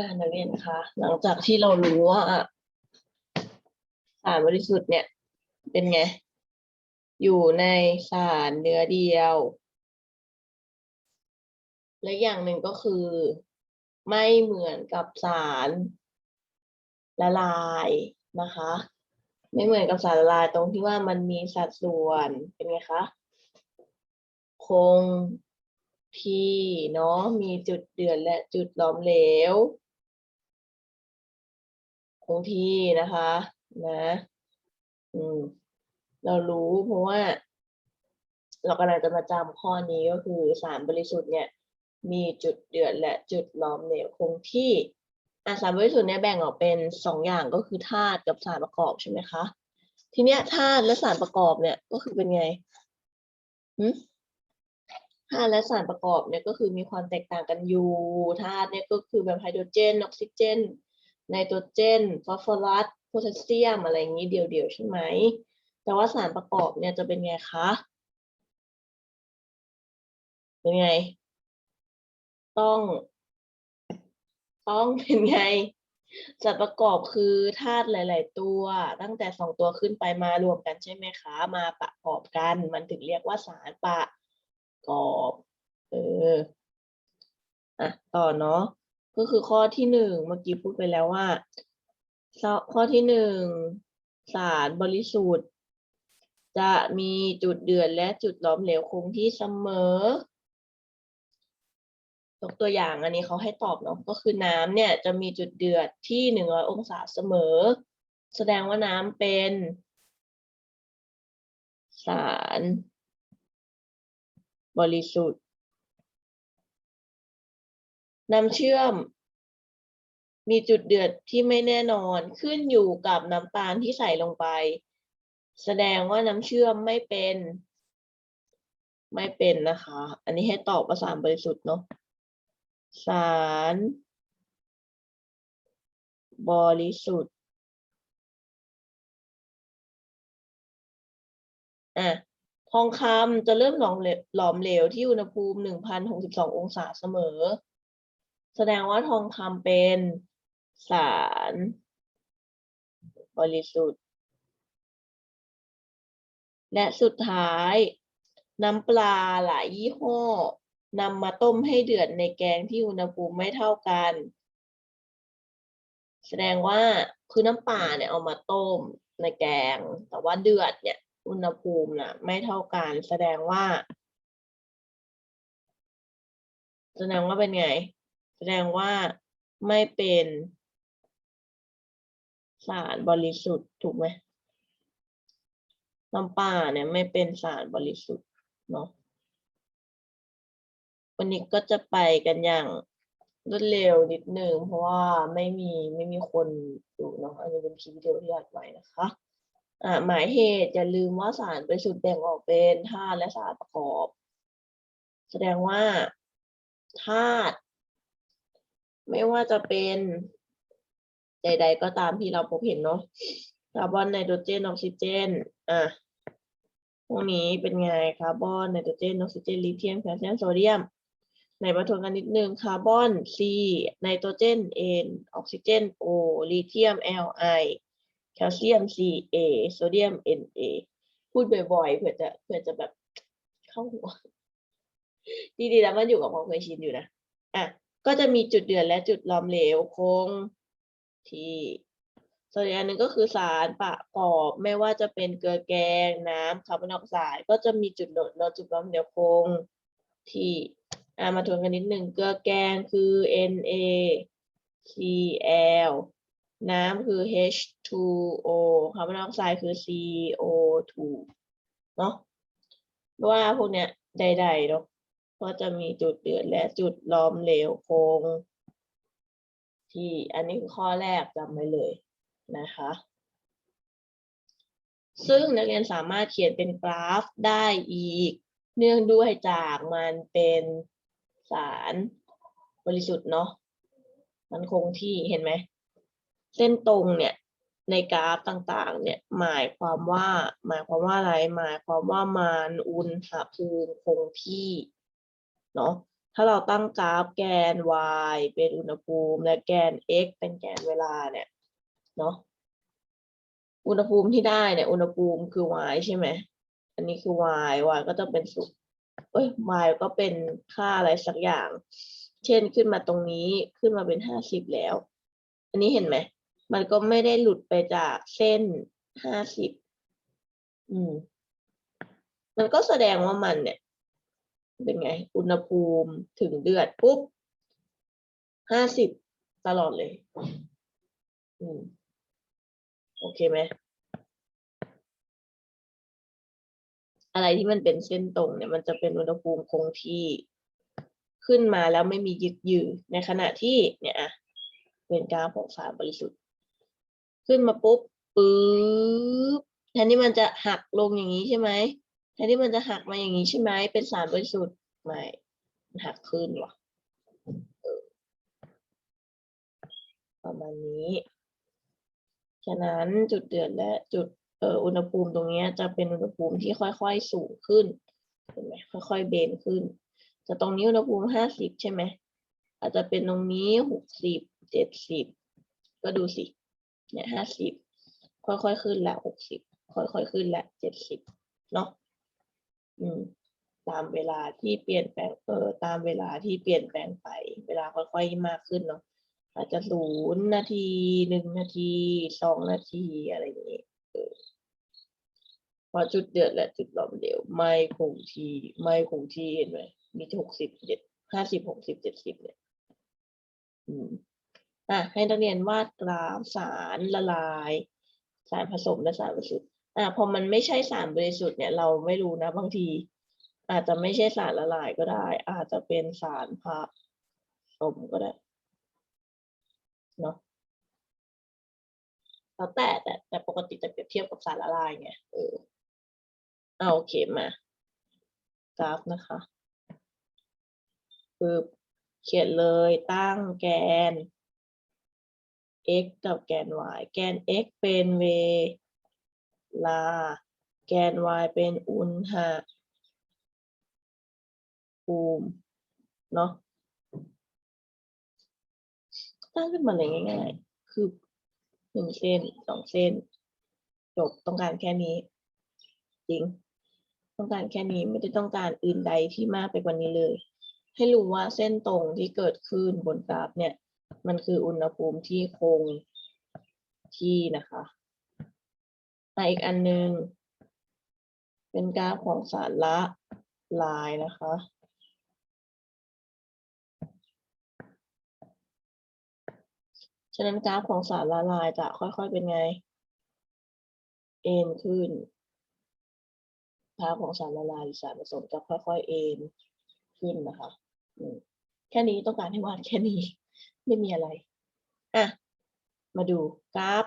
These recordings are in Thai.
อ่านักเรียนคะหลังจากที่เรารู้ว่าสารบริสุทธิ์เนี่ย เป็นไง อยู่ในสารเนื้อเดียว และอย่างหนึ่งก็คือ ไม่เหมือนกับสารละลายนะคะ ไม่เหมือนกับสารละลายตรงที่ว่ามันมีสัดส่วนเป็นไงคะคงที่เนาะมีจุดเดือดและจุดหลอมเหลว คงที่นะคะนะอืมเรารู้เพราะว่า เรากำลังจะมาจำข้อนี้ก็คือสารบริสุทธิ์เนี่ย มีจุดเดือดและจุดหลอมเหลวคงที่อะสารบริสุทธิ์เนี่ยแบ่งออกเป็นสองอย่างก็คือธาตุกับสารประกอบใช่ไหมคะ ทีเนี้ยธาตุและสารประกอบเนี่ยก็คือเป็นไงหืมธาตุและสารประกอบเนี่ยก็คือมีความแตกต่างกันอยู่ธาตุเนี่ยก็คือแบบไฮโดรเจนออกซิเจน ไนโตรเจน ฟอสฟอรัส โพแทสเซียม อะไรอย่างนี้เดียวๆ ใช่ไหม แต่ว่าสารประกอบเนี่ยจะเป็นไงคะ เป็นไง ต้อง ต้องเป็นไงสารประกอบคือธาตุหลาย ๆ ตัว ตั้งแต่สองตัวขึ้นไปมารวมกันใช่ไหมคะ มาประกอบกัน มันถึงเรียกว่าสารประกอบ เออ อะ ต่อเนาะ ก็คือข้อที่หนึ่งเมื่อกี้พูดไปแล้วว่า ข้อที่หนึ่งสารบริสุทธิ์ จะมีจุดเดือดและจุดหลอมเหลวคงที่เสมอยกตัวอย่างอันนี้เขาให้ตอบเนาะก็คือน้ำเนี่ยจะมีจุดเดือดที่หนึ่งร้อยองศาเสมอ แสดงว่าน้ำเป็น สาร บริสุทธิ์ น้ำเชื่อม มีจุดเดือดที่ไม่แน่นอนขึ้นอยู่กับน้ำตาลที่ใส่ลงไป แสดงว่าน้ำเชื่อมไม่เป็น ไม่เป็นนะคะ อันนี้ให้ตอบว่าสารบริสุทธิ์เนาะสารบริสุทธิ์อะทองคำจะเริ่มหลอมเหลวหลอมเหลวที่อุณหภูมิหนึ่งพันหกสิบสององศาเสมอ แสดงว่าทองคำเป็นสารบริสุทธิ์ และสุดท้าย น้ำปลาหลายยี่ห้อนำมาต้มให้เดือดในแกงที่อุณหภูมิไม่เท่ากัน แสดงว่าคือน้ำปลาเนี่ยเอามาต้มในแกง แต่ว่าเดือดเนี่ย อุณหภูมิน่ะ ไม่เท่ากัน แสดงว่า แสดงว่าเป็นไง แสดงว่าไม่เป็นสารบริสุทธิ์ถูกไหมน้ำปลาเนี่ยไม่เป็นสารบริสุทธิ์เนาะวันนี้ก็จะไปกันอย่างรวดเร็วนิดนึงเพราะว่าไม่มีไม่มีคนดูเนาะอันนี้เป็นคลิปวิดีโอที่อัดไว้นะคะอ่าหมายเหตุอย่าลืมว่าสารบริสุทธิ์แบ่งออกเป็นธาตุและสารประกอบ แสดงว่าธาตุ ไม่ว่าจะเป็นใด ๆ ก็ตามที่เราพบเห็นเนาะคาร์บอนไนโตรเจนออกซิเจนอะพวกนี้เป็นไงคาร์บอนไนโตรเจนออกซิเจนลิเธียมแคลเซียมโซเดียมไหนมาทวนกันนิดนึงคาร์บอน C ไนโตรเจน N ออกซิเจน O ลิเธียม Li แคลเซียม Ca โซเดียม Na พูดบ่อยๆเผื่อจะเผื่อจะแบบเข้าหัว ดีๆแล้วมันอยู่กับความเคยชินอยู่นะ อะ ก็จะมีจุดเดือดและจุดหลอมเหลวคงที่ส่วนอีกอันหนึ่งก็คือสารประกอบไม่ว่าจะเป็นเกลือแกงน้ำคาร์บอนไดออกไซด์ก็จะมีจุดเดือดและจุดหลอมเหลวคงที่มาทวนกันนิดหนึ่งเกลือแกงคือ NaCl น้ำคือ H2O คาร์บอนไดออกไซด์คือ CO2 เนาะว่าพวกเนี้ยใดๆเนาะ ก็จะมีจุดเดือดและจุดหลอมเหลวคงที่อันนี้คือข้อแรกจำไว้เลยนะคะ ซึ่งนักเรียนสามารถเขียนเป็นกราฟได้อีก เนื่องด้วยจากมันเป็นสารบริสุทธิ์เนาะมันคงที่เห็นไหม เส้นตรงเนี่ยในกราฟต่างๆ เนี่ยหมายความว่า หมายความว่าอะไรหมายความว่ามันอุณหภูมิคงที่ เนาะถ้าเราตั้งกราฟแกน y เป็นอุณหภูมิ และแกน x เป็นแกนเวลาเนี่ยเนาะอุณหภูมิที่ได้เนี่ย อุณหภูมิคือ y ใช่ไหมอันนี้คือ y y ก็จะเป็นสุดเอ้ย y ก็เป็นค่าอะไรสักอย่าง เช่นขึ้นมาตรงนี้ขึ้นมาเป็นห้าสิบแล้ว อันนี้เห็นไหม มันก็ไม่ได้หลุดไปจากเส้นห้าสิบอืม มันก็แสดงว่ามันเนี่ย เป็นไง อุณหภูมิถึงเดือดปุ๊บห้าสิบตลอดเลย อืม โอเคไหม อะไรที่มันเป็นเส้นตรงเนี่ย มันจะเป็นอุณหภูมิคงที่ขึ้นมาแล้วไม่มียึกยือในขณะที่เนี่ยอะเป็นกราฟของสารบริสุทธิ์ ขึ้นมาปุ๊บ ปึ๊บแทนที่มันจะหักลงอย่างนี้ใช่ไหม แทนที่มันจะหักมาอย่างนี้ใช่ไหม เป็นสารบริสุทธิ์ไม่ มันหักขึ้นว่ะเออประมาณนี้ ฉะนั้นจุดเดือดและจุดเอ่ออุณหภูมิตรงเนี้ยจะเป็นอุณหภูมิที่ค่อยๆสูงขึ้นเห็นไหมค่อยๆเบนขึ้นแต่ตรงนี้อุณหภูมิห้าสิบใช่ไหม อาจจะเป็นตรงนี้หกสิบเจ็ดสิบก็ดูสิ เนี่ยห้าสิบค่อยๆขึ้นละหกสิบค่อยๆขึ้นละเจ็ดสิบเนาะ ตามเวลาที่เปลี่ยนแปลงเออตามเวลาที่เปลี่ยนแปลงไป เวลาค่อยๆมากขึ้นเนาะอาจจะศูนย์นาทีหนึ่งนาทีสองนาทีอะไรอย่างนี้เออพอจุดเดือดและจุดร้อนเร็วไม่คงที่ไม่คงที่เห็นไหมมีหกสิบเจ็ดห้าสิบหกสิบเจ็ดสิบเนี่ยอืมอะให้นักเรียนวาดกราฟสารละลาย สารผสมและสารบริสุทธิ์ อ่พอมันไม่ใช่สารบริสุทธิ์เนี่ยเราไม่รู้นะบางที อาจจะไม่ใช่สารละลายก็ได้ อาจจะเป็นสารผสมก็ได้เนาะแล้วแต่แต่แต่ปกติจะเปรียบเทียบกับสารละลายไงเออเอาโอเคมากราฟนะคะปึ๊บเขียนเลยตั้งแกน x กับแกน y แกน x เป็นเว ลา แกน y เป็นอุณหภูมิเนาะตั้งขึ้นมาเลยง่ายๆ คือหนึ่งเส้นสองเส้น จบต้องการแค่นี้ จริง ต้องการแค่นี้ไม่ได้ต้องการอื่นใดที่มากไปกว่านี้เลย ให้รู้ว่าเส้นตรงที่เกิดขึ้นบนกราฟเนี่ย มันคืออุณหภูมิที่คงที่นะคะ อะอีกอันหนึง เป็นกราฟของสารละลายนะคะ ฉะนั้นกราฟของสารละลายจะค่อยๆเป็นไง เอ็นขึ้นกราฟของสารละลายหรือสารผสมจะค่อยๆเอ็นขึ้นนะคะแค่นี้ต้องการให้วาดแค่นี้ ไม่มีอะไร อะ มาดูกราฟ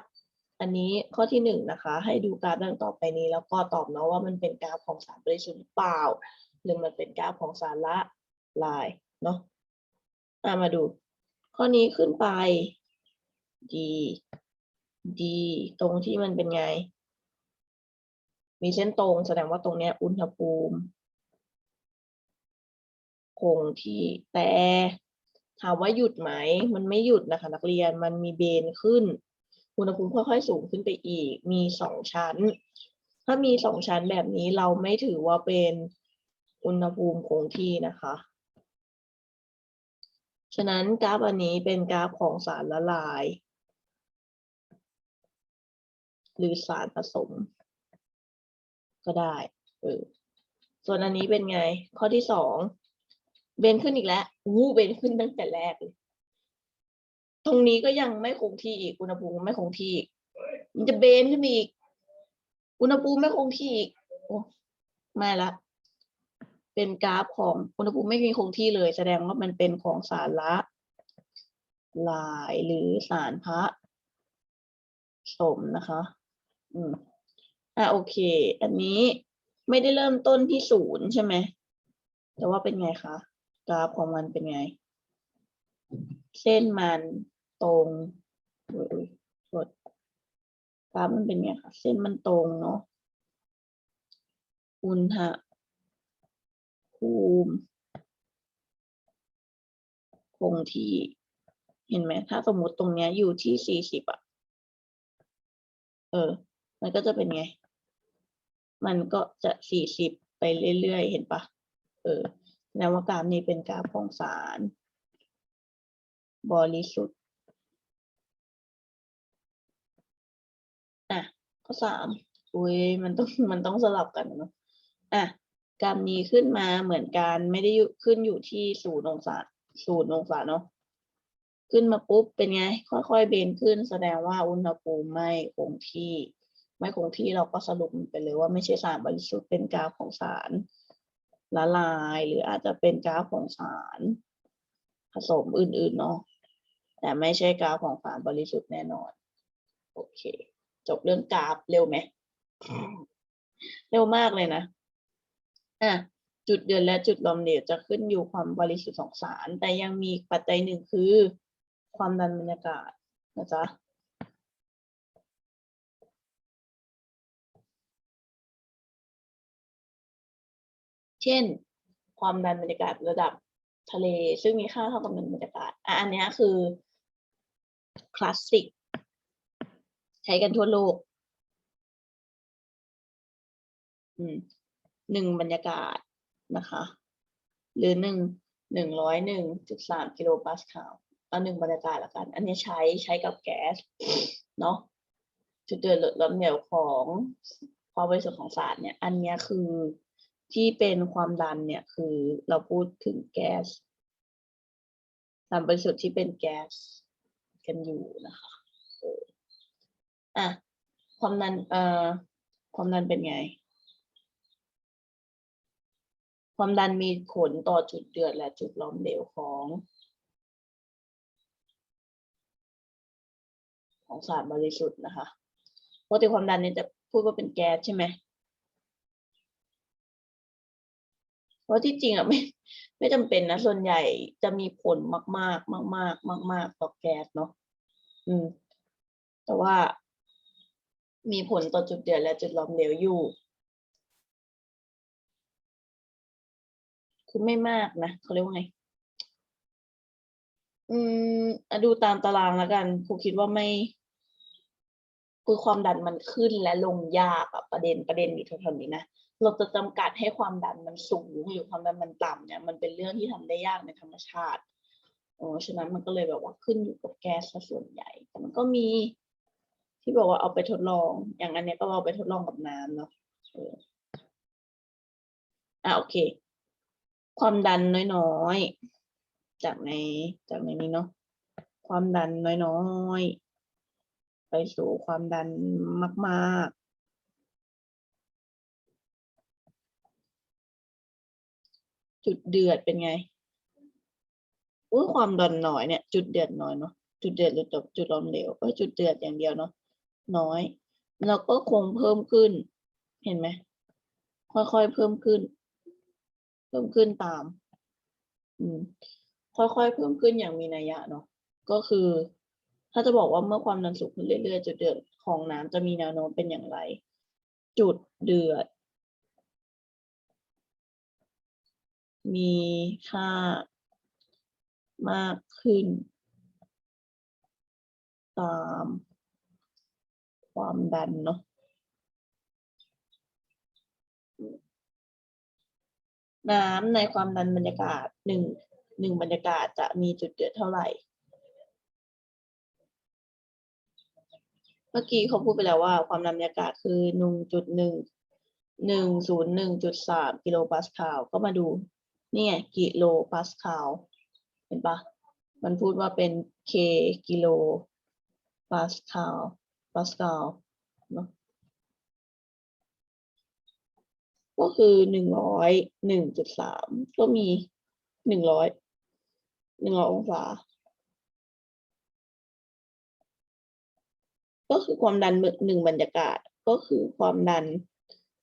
อันนี้ข้อที่หนึ่งนะคะ ให้ดูกราฟดังต่อไปนี้ แล้วก็ตอบเนาะว่ามันเป็นกราฟของสารบริสุทธิ์หรือเปล่า หรือมันเป็นกราฟของสารละลายเนาะะมาดู ข้อนี้ขึ้นไป D D ตรงที่มันเป็นไง มีเส้นตรงแสดงว่าตรงเนี้ยอุณหภูมิ คงที่แต่ถามว่าหยุดไหม มันไม่หยุดนะคะ นักเรียนมันมีเบนขึ้น อุณหภูมิค่อยๆสูงขึ้นไปอีก มีสองชั้น ถ้ามีสองชั้นแบบนี้เราไม่ถือว่าเป็นอุณหภูมิคงที่นะคะ ฉะนั้นกราฟอันนี้เป็นกราฟของสารละลาย หรือสารผสม ก็ได้เออส่วนอันนี้เป็นไง ข้อที่สอง เบนขึ้นอีกแล้วอู้เบนขึ้นตั้งแต่แรกเลย ตรงนี้ก็ยังไม่คงที่อีกอุณหภูมิไม่คงที่อีกมันจะเบนขึ้นมาอีก อุณหภูมิไม่คงที่อีกโอ้ไม่ละ เป็นกราฟของอุณหภูมิไม่มีคงที่เลย แสดงว่ามันเป็นของสารละลายหรือสารพระสมนะคะ อืมอะโอเค อันนี้ไม่ได้เริ่มต้นที่ศูนย์ใช่ไหม แต่ว่าเป็นไงคะ กราฟของมันเป็นไง เส้นมัน ตรงอุ๊ยอุ๊ยโทษกราฟมันเป็นไงคะเส้นมันตรงเนาะอุณหภูมิคงที่เห็นไหมถ้าสมมติตรงเนี้ยอยู่ที่สี่สิบอะ เออ มันก็จะเป็นไง มันก็จะสี่สิบไปเรื่อยๆ เห็นปะเออแสดงว่ากราฟนี้เป็นกราฟของสาร บริสุทธิ์ อสามอุ้ยมันต้องมันต้องสลับกันเนาะอะกราฟนี้ขึ้นมาเหมือนกันไม่ได้ขึ้นอยู่ที่ศูนย์องศาศูนย์องศาเนาะขึ้นมาปุ๊บเป็นไง ค่อยๆเบนขึ้นแสดงว่าอุณหภูมิไม่คงที่ ไม่คงที่เราก็สรุปมันไปเลยว่าไม่ใช่สารบริสุทธิ์เป็นกราฟของสารละลาย หรืออาจจะเป็นกราฟของสารผสมอื่นๆเนาะแต่ไม่ใช่กราฟของสารบริสุทธิ์แน่นอน โอเค จบเรื่องกราฟเร็วไหมเร็วมากเลยนะอะจุดเดือนและจุดลมเหลวจะขึ้นอยู่ความบริสุทธิ์ของสาร แต่ยังมีปัจจัยหนึ่งคือ ความดันบรรยากาศนะจ๊ะเช่น ความดันบรรยากาศระดับทะเล ซึ่งมีค่าเท่ากับดันบรรยากาศอันนี้คือคลาสสิก ช้กันทั่วโลกอืมหนึ่งบรรยากาศนะคะ หรือหนึ่งหนึ่งร้อยหนึ่งจุดสามกิโลปาสคาลเอาหนึ่งบรรยากาศละกัน อันนี้ใช้ใช้กับแก๊สเนาะจุดเดือดลมเหลวของความบริสุทธิ์ของสารเนี่ย อันนี้คือที่เป็นความดันเนี่ยคือเราพูดถึงแก๊สสารบริสุทธิ์ที่เป็นแก๊สกันอยู่นะคะ อะความดันเอ่อความดันเป็นไง ความดันมีผลต่อจุดเดือดและจุดล้อมเหลวของ ของสารบริสุทธิ์นะคะปกติความดันเนี่ยจะพูดว่าเป็นแก๊สใช่ไหมเพราะที่จริงอะไม่ไม่จำเป็นนะ ส่วนใหญ่จะมีผลมาก ๆ มาก ๆ มาก ๆ ต่อแก๊สเนาะอืม แต่ว่า มีผลต่อจุดเดือดและจุดล้อมเหลวอยู่ คือไม่มากนะเขาเรียกว่าไง อืมอดูตามตารางแล้วกันครูคิดว่าไม่คือความดันมันขึ้นและลงยากอะประเด็นประเด็นอยู่แถวๆนี้นะเราจะจำกัดให้ความดันมันสูงหรือความดันมันต่ำเนี่ย มันเป็นเรื่องที่ทำได้ยากในธรรมชาติอ๋อฉะนั้นมันก็เลยแบบว่าขึ้นอยู่กับแก๊สส่วนใหญ่ แต่มันก็มี ที่บอกว่าเอาไปทดลอง อย่างอันเนี้ยก็เอาไปทดลองกับน้ำเนาะอะโอเค ความดันน้อยๆ จากในจากในนี้เนาะความดันน้อยๆ ไปสู่ความดันมากๆจุดเดือดเป็นไงอุ้ยความดันน้อยเนี่ย จุดเดือดน้อยเนาะ จุดเดือดหรือจุดจุดร้อนเหลวเอ้ยจุดเดือดอย่างเดียวเนาะ น้อยแล้วก็คงเพิ่มขึ้น เห็นไหม ค่อยๆเพิ่มขึ้น เพิ่มขึ้นตาม อืม ค่อยๆเพิ่มขึ้นอย่างมีนัยยะเนาะ ก็คือ ถ้าจะบอกว่าเมื่อความดันสูงขึ้นเรื่อยๆจุดเดือดของน้ำจะมีแนวโน้มเป็นอย่างไร จุดเดือด มีค่ามากขึ้น ตาม ความดันเนาะน้ำในความดันบรรยากาศหนึ่งหนึ่งบรรยากาศจะมีจุดเดือดเท่าไหร่ เมื่อกี้เขาพูดไปแล้วว่าความดันบรรยากาศคือหนึ่งจุดหนึ่งหนึ่งศูนย์หนึ่งจุดสามกิโลปาสคาลก็มาดูนี่ไงกิโลปาสคาลเห็นปะมันพูดว่าเป็น k กิโลปาสคาล ปาสคาลเนาะก็คือหนึ่งร้อยหนึ่งจุดสามก็มีหนึ่งร้อยหนึ่งร้อยองศา ก็คือความดันหนึ่งบรรยากาศก็คือความดัน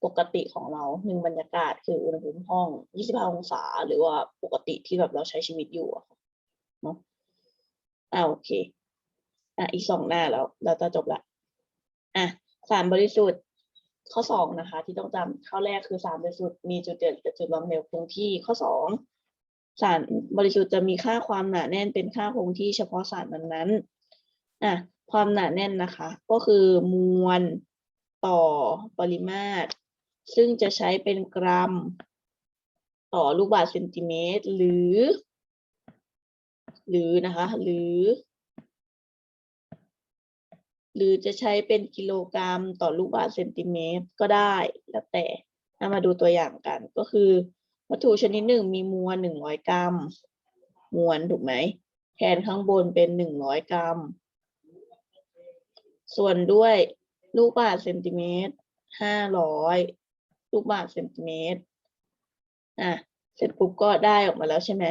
ปกติของเราหนึ่งบรรยากาศคืออุณหภูมิห้องยี่สิบห้าองศา หรือว่าปกติที่แบบเราใช้ชีวิตอยู่เนาะอ่าโอเค อะอีกสองหน้าแล้ว เราจะจบละ อะสารบริสุทธิ์ข้อสองนะคะ ที่ต้องจำข้อแรกคือสารบริสุทธิ์มีจุดเดือดกับจุดล้อมเหลวคงที่ข้อสองสารบริสุทธิ์จะมีค่าความหนาแน่นเป็นค่าคงที่เฉพาะสารนั้นๆอะความหนาแน่นนะคะ ก็คือมวลต่อปริมาตร ซึ่งจะใช้เป็นกรัม ต่อลูกบาศก์เซนติเมตร หรือ หรือนะคะ หรือ หรือจะใช้เป็นกิโลกรัมต่อลูกบาศก์เซนติเมตรก็ได้แล้วแต่ามาดูตัวอย่างกันก็คือ วัตถุชนิดหนึ่งมีมวลหนึ่งร้อยกรัม มวลถูกไหมแทนข้างบนเป็นหนึ่งร้อยกรัม ส่วนด้วยลูกบาศก์เซนติเมตรห้าร้อยลูกบาศก์เซนติเมตรอะเสร็จปุ๊บก็ได้ออกมาแล้วใช่ไหม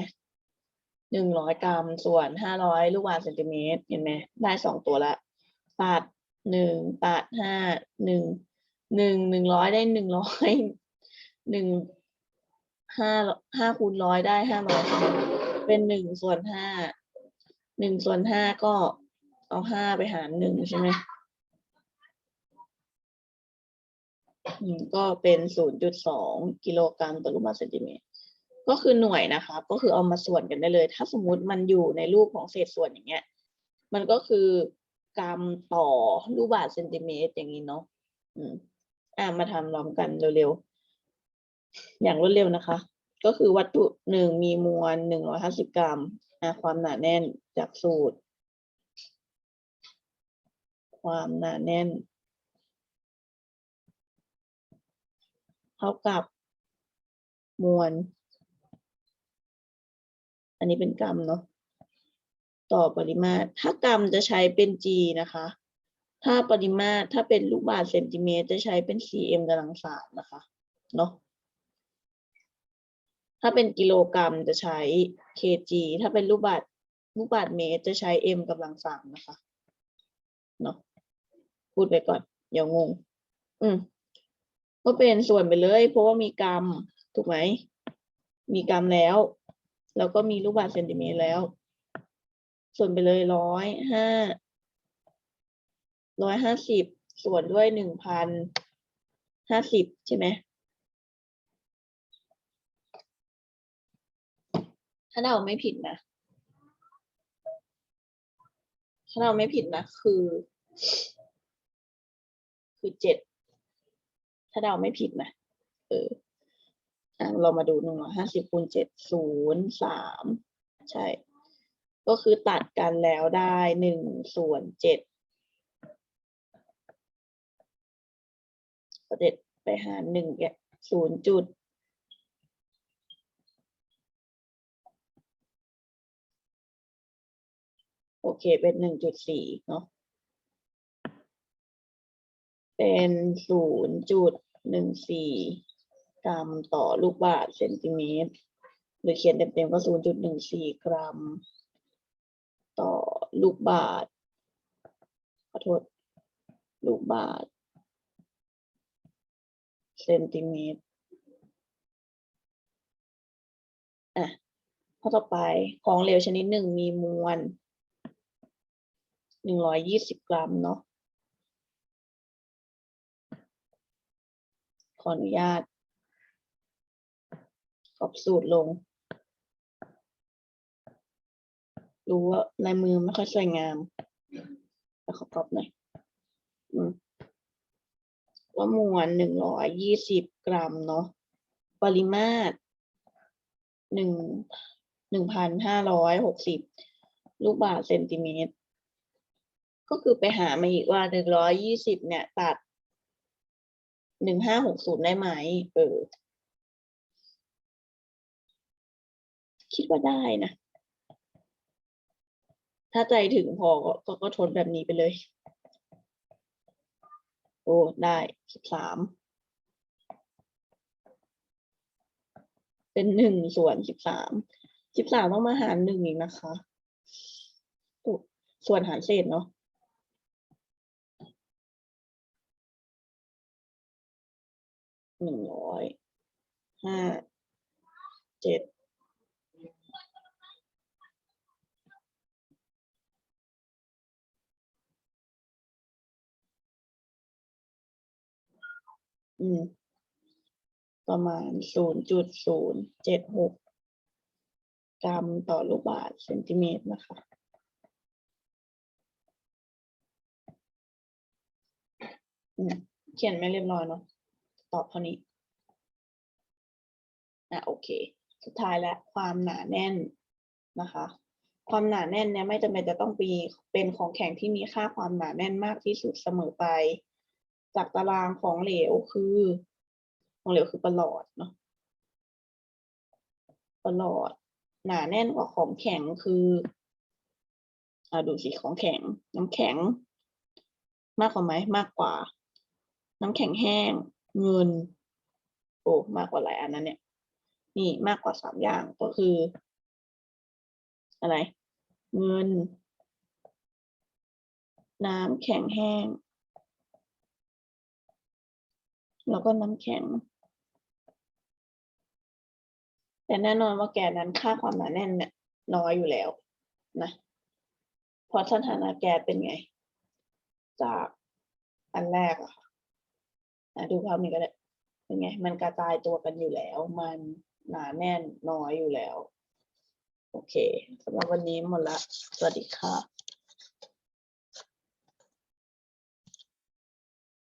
หนึ่งร้อยกรัม ส่วนห้าร้อยลูกบาศก์เซนติเมตรเห็นไหมได้สองตัวละ ตัดหนึ่งตัดห้าหนึ่งหนึ่งหนึ่งร้อยได้หนึ่งร้อยหนึ่งห้าห้าคูณร้อยได้ห้าร้อยเป็นหนึ่งส่วนห้าหนึ่งส่วนห้าก็เอาห้าไปหารหนึ่งใช่ไหมก็เป็นศูนย์จุดสองกิโลกรัมต่อลูกบาศก์เซนติเมตรก็คือหน่วยนะคะ ก็คือเอามาส่วนกันได้เลย ถ้าสมมติมันอยู่ในรูปของเศษส่วนอย่างเงี้ย มันก็คือ กรัมต่อลูกบาศก์เซนติเมตรอย่างนี้เนาะอืมอ่ามาทำพร้อมกันเร็วๆ อย่างรวดเร็วนะคะ ก็คือวัตถุหนึ่งมีมวลหนึ่งร้อยห้าสิบกรัมอ่าความหนาแน่นจากสูตร ความหนาแน่น เท่ากับมวล อันนี้เป็นกรัมเนาะ ต่อปริมาตร ถ้ากรัมจะใช้เป็น g นะคะ ถ้าปริมาตรถ้าเป็นลูกบาศก์เซนติเมตรจะใช้เป็น cm กำลังสามนะคะเนาะถ้าเป็นกิโลกรัมจะใช้ kg ถ้าเป็นลูกบาศก์ลูกบาศก์เมตรจะใช้ m กำลังสามนะคะเนาะพูดไปก่อนอย่างง อืมก็เป็นส่วนไปเลย เพราะว่ามีกรัมถูกไหม มีกรัมแล้ว แล้วก็มีลูกบาศก์เซนติเมตรแล้ว ส่วนไปเลยร้อยห้าร้อยห้าสิบส่วนด้วยหนึ่งพันห้าสิบใช่ไหมถ้าเราไม่ผิดนะ ถ้าเราไม่ผิดนะ คือ คือเจ็ด ถ้าเราไม่ผิดนะ เอออะเรามาดูหนึ่งร้อยห้าสิบคูณเจ็ดศูนย์สามใช่ ก็คือตัดกันแล้วได้หนึ่งส่วนเจ็ดเด็ดไปหารหนึ่งแกศูนย์จุดโอเคเป็นหนึ่งจุดสี่เนาะเป็นศูนย์จุดหนึ่งสี่กรัมต่อลูกบาศก์เซนติเมตร หรือเขียนเต็มๆก็ศูนย์จุดหนึ่งสี่กรัม ต่อลูกบาศก์ขอโทษ ลูกบาศเซนติเมตรอะข้อต่อไปของเหลวชนิดหนึ่งมีมวลหนึ่งร้อยยี่สิบกรัมเนาะขออนุญาตกรอบสูตรลง รู้ว่าลายมือไม่ค่อยสวยงามแต่ขอกรอบหน่อยว่ามวลหนึ่งร้อยยี่สิบกรัมเนาะปริมาตรหนึ่งหนึ่งพันห้าร้อยหกสิบลูกบาศก์เซนติเมตร ก็คือไปหามาอีกว่าหนึ่งร้อยยี่สิบเนี่ยตัดหนึ่งห้าหกศูนย์ได้ไหมเออ คิดว่าได้นะ ถ้าใจถึงพอก็ก็ทนแบบนี้ไปเลย โอ้ ได้สิบสาม เป็นหนึ่งส่วนสิบสาม สิบสามต้องมาหารหนึ่งอีกนะคะ ส่วนหารเศษเนาะหนึ่งร้อยห้าเจ็ด อืม ประมาณศูนย์จุดศูนย์เจ็ดหกกรัมต่อลูกบาศก์เซนติเมตรนะคะ เขียนไม่เรียบร้อยเนาะ ตอบเท่านี้ อะโอเค สุดท้ายแล้วความหนาแน่นนะคะ ความหนาแน่นเนี่ยไม่จำเป็นจะต้องปีเป็นของแข็งที่มีค่าความหนาแน่นมากที่สุดเสมอไป จากตารางของเหลวคือ ของเหลวคือประหลอดเนาะประหลอด หนาแน่นกว่าของแข็งคืออ่าดูสิของแข็ง น้ำแข็ง มากกว่าไหมมากกว่า น้ำแข็งแห้ง เงิน โอ้มากกว่าหลายอันนั้นเนี่ย นี่มากกว่าสามอย่างก็คือ อะไร เงิน น้ำแข็งแห้ง แล้วก็น้ำแข็ง แต่แน่นอนว่าแกนนั้นค่าความหนาแน่นเนี่ยน้อยอยู่แล้วนะเพราะสถานะแกนเป็นไง จากอันแรกอะค่ะอะดูภาพนี้ก็ได้เป็นไง มันกระจายตัวกันอยู่แล้ว มันหนาแน่นน้อยอยู่แล้ว โอเคสำหรับวันนี้หมดละ สวัสดีค่ะ